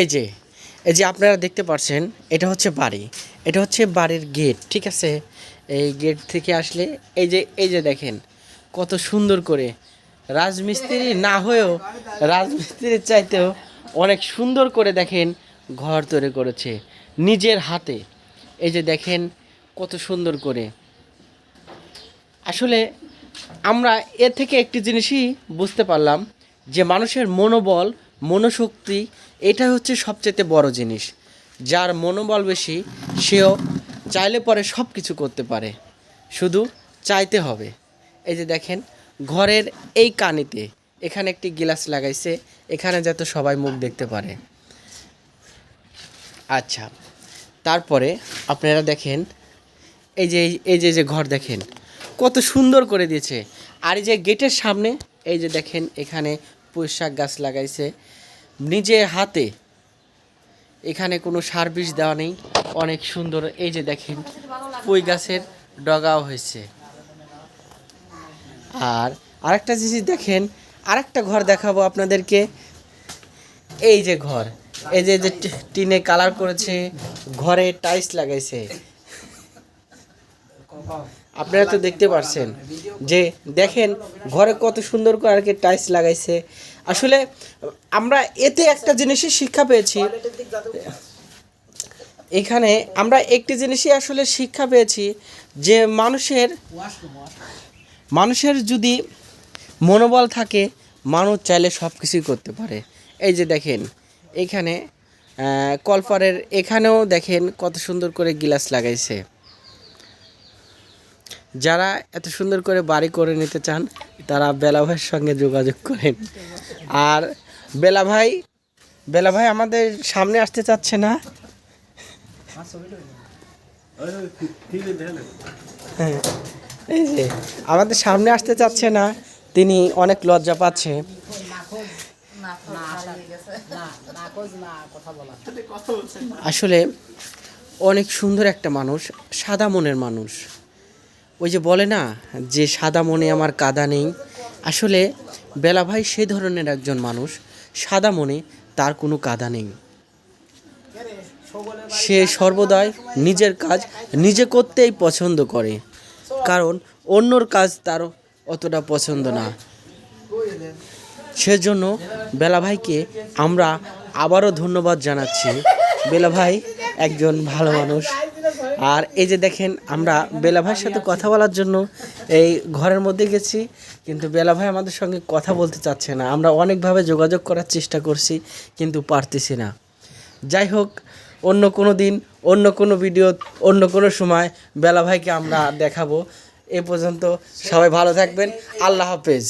এই যে এই যে আপনারা দেখতে পাচ্ছেন এটা হচ্ছে বাড়ি। এটা হচ্ছে বাড়ির গেট, ঠিক আছে? এই গেট থেকে আসলে এই যে এই যে দেখেন, কত সুন্দর করে। রাজমিস্ত্রি না হয়েও, রাজমিস্ত্রির চাইতেও অনেক সুন্দর করে দেখেন, ঘর তৈরি করেছে নিজের হাতে। এই যে দেখেন, কত সুন্দর করে। আসলে আমরা এ থেকে একটি জিনিসই বুঝতে পারলাম যে মানুষের মনোবল মনোশক্তি, এটা হচ্ছে সবচেয়ে বড় জিনিস। যার মনোবল বেশি, সেও চাইলে পরে সব কিছু করতে পারে। শুধু চাইতে হবে। এই যে দেখেন, ঘরের এই কানিতে এখানে একটি গিলাস লাগাইছে, এখানে যাতে সবাই মুখ দেখতে পারে। আচ্ছা তারপরে আপনারা দেখেন, এই যে এই যে যে ঘর দেখেন, কত সুন্দর করে দিয়েছে। আর এই যে গেটের সামনে, এই যে দেখেন, এখানে পুঁইশাক গাছ লাগাইছে। নিজে হাতে এখানে কোনো সার বিষ দেওয়া নেই। অনেক সুন্দর। এই যে দেখেন, পুঁই গাছের ডগাও হয়েছে। আর আরেকটা জিনিস দেখেন, আরেকটা ঘর দেখাবো আপনাদেরকে। এই যে ঘর, এই যে যে টিনে কালার করেছে, ঘরে টাইলস লাগাইছে। আপনারা তো দেখতে পারছেন যে দেখেন ঘরে কত সুন্দর করে আর কি টাইলস লাগাইছে। আসলে আমরা এতে একটা জিনিসই শিক্ষা পেয়েছি। এখানে আমরা একটি জিনিসই আসলে শিক্ষা পেয়েছি যে মানুষের মানুষের যদি মনোবল থাকে, মানুষ চাইলে সব কিছুই করতে পারে। এই যে দেখেন, এখানে কলপারের এখানেও দেখেন কত সুন্দর করে গিলাস লাগাইছে। যারা এত সুন্দর করে বাড়ি করে নিতে চান তারা বেলা ভাইয়ের সঙ্গে যোগাযোগ করেন। আর বেলা ভাই বেলা ভাই আমাদের সামনে আসতে চাচ্ছে না। হ্যাঁ, এই যে আমাদের সামনে আসতে চাচ্ছে না তিনি অনেক লজ্জা পাচ্ছে। আসলে অনেক সুন্দর একটা মানুষ সাদা মনের মানুষ। ওই যে বলে না, যে সাদা মনে আমার কাদা নেই। আসলে বেলা ভাই সেই ধরনের একজন মানুষ, সাদা মনে তার কোনো কাদা নেই। সে সর্বদাই নিজের কাজ নিজে করতেই পছন্দ করে, কারণ অন্যর কাজ তার অতটা পছন্দ না। সেজন্য বেলা ভাইকে আমরা আবারও ধন্যবাদ জানাচ্ছি। বেলা ভাই একজন ভালো মানুষ। আর এই যে দেখেন, আমরা বেলা ভাইয়ের সাথে কথা বলার জন্য এই ঘরের মধ্যে গেছি, কিন্তু বেলা ভাই আমাদের সঙ্গে কথা বলতে চাচ্ছে না। আমরা অনেকভাবে যোগাযোগ করার চেষ্টা করছি, কিন্তু পারতেছি না। যাই হোক, অন্য কোনো দিন, অন্য কোনো ভিডিও অন্য কোনো সময় বেলা ভাইকে আমরা দেখাবো। এ পর্যন্ত সবাই ভালো থাকবেন। আল্লাহ হাফেজ।